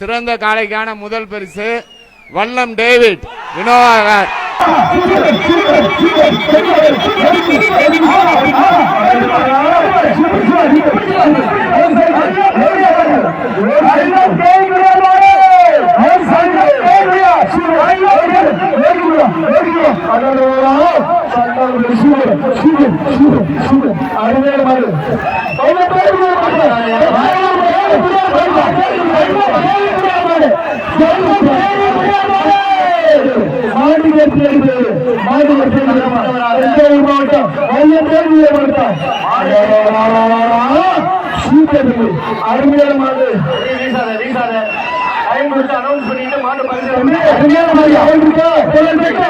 சிறந்த காளைக்கான முதல் பரிசு வல்லம் டேவிட் வினோவா அருமையான மாடு வீசாத வீசாத டைம் அனௌன்ஸ் பண்ணிட்டு மாட்டு பரிசு அருமையான மாடு அவருக்கு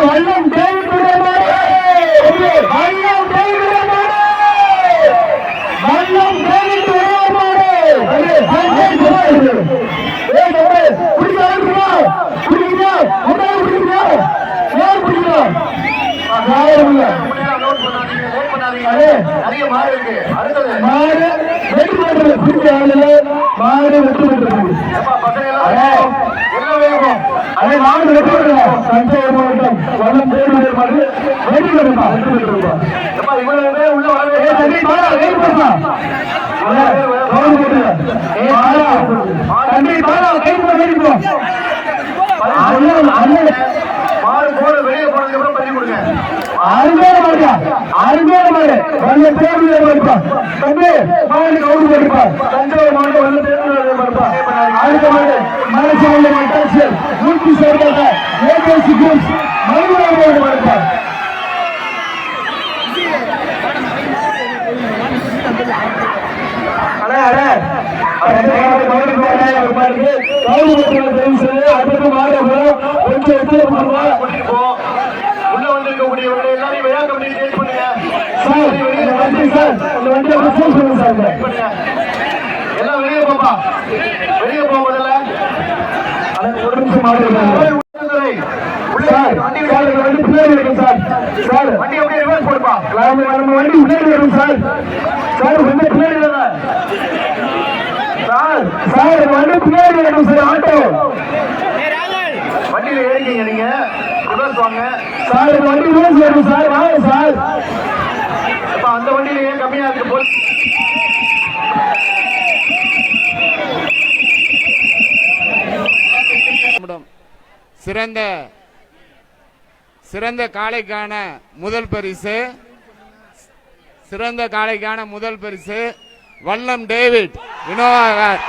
வல்லம் தேவைப்படுற மாடு வல்லம் தேவைப்படுற மாடு வல்லம் தேவைப்படுற மாடு ஏய் தம்பி குடிக்க ஆரம்பிக்கா குடிக்கா உடனே குடிக்கா யார் குடிக்கா யாரும் இல்லை அனௌன்ஸ் பண்ணாதீங்க லேட் பண்ணாதீங்க அடே. நிறைய மாடு இருக்கு அடுத்தது மாடு வெற்றி பெற்றது குடிக்க ஆளுல மாடு வெற்றி பெற்றது எப்பா பசங்க அடே. எல்லாம் எல்லாம் வேகம் அதே மாடு வெற்றி பெற்றது தஞ்சை மாவட்டம் வல்லம் தேர்வு மாடு வெற்றி பெற்றா வெற்றி பெற்றா எப்பா இவ்வளவு பேர் உள்ள வரவே ஏய் தம்பி அருமையான மாடுடா அருமையான மாடு வல்ல தேர்வு மாடுப்பா தம்பி மாடு கவுண்ட் போட்டுப்பா. தஞ்சாவூர் மாவட்டம் வல்ல தேர்வு மாடுப்பா அடுத்த மாடு மனசு மாட்டாச்சு நூற்றி ஏகேசி குரூப்ஸ் அண்ணா அண்ணா அடுத்த மாடு ஒரு தெரிவு செய்து அடுத்த மாடு கொஞ்சம் எடுத்து சார் இந்த வண்டியை ரிசர்வ் பண்ணுங்க சார் எல்லாம் வெளியே போப்பா. வெளியே போ முதல்ல ஒரு நிமிஷம். உள்ள சார் வண்டி சார் இந்த வண்டி பின்னாடி இருக்கும் சார். சார். வண்டி அப்படியே ரிவர்ஸ் போடுப்பா. நம்ம வண்டி பின்னாடி வரும் சார். சார் வண்டி பின்னாடி வர சார். சார். வண்டி பின்னாடி வரும் சார் ஆட்டோ. வண்டியில ஏறிக்கீங்க நீங்க. ரிவர்ஸ் வாங்க. சார் இந்த வண்டி ரிவர்ஸ் வரும் சார். வாங்க சார். இப்ப அந்த வண்டியில ஏன் கம்மியா இருக்கு? போல். சிறந்த சிறந்த காளைக்கான முதல் பரிசு. சிறந்த காளைக்கான முதல் பரிசு வல்லம் டேவிட் வினோவா கார்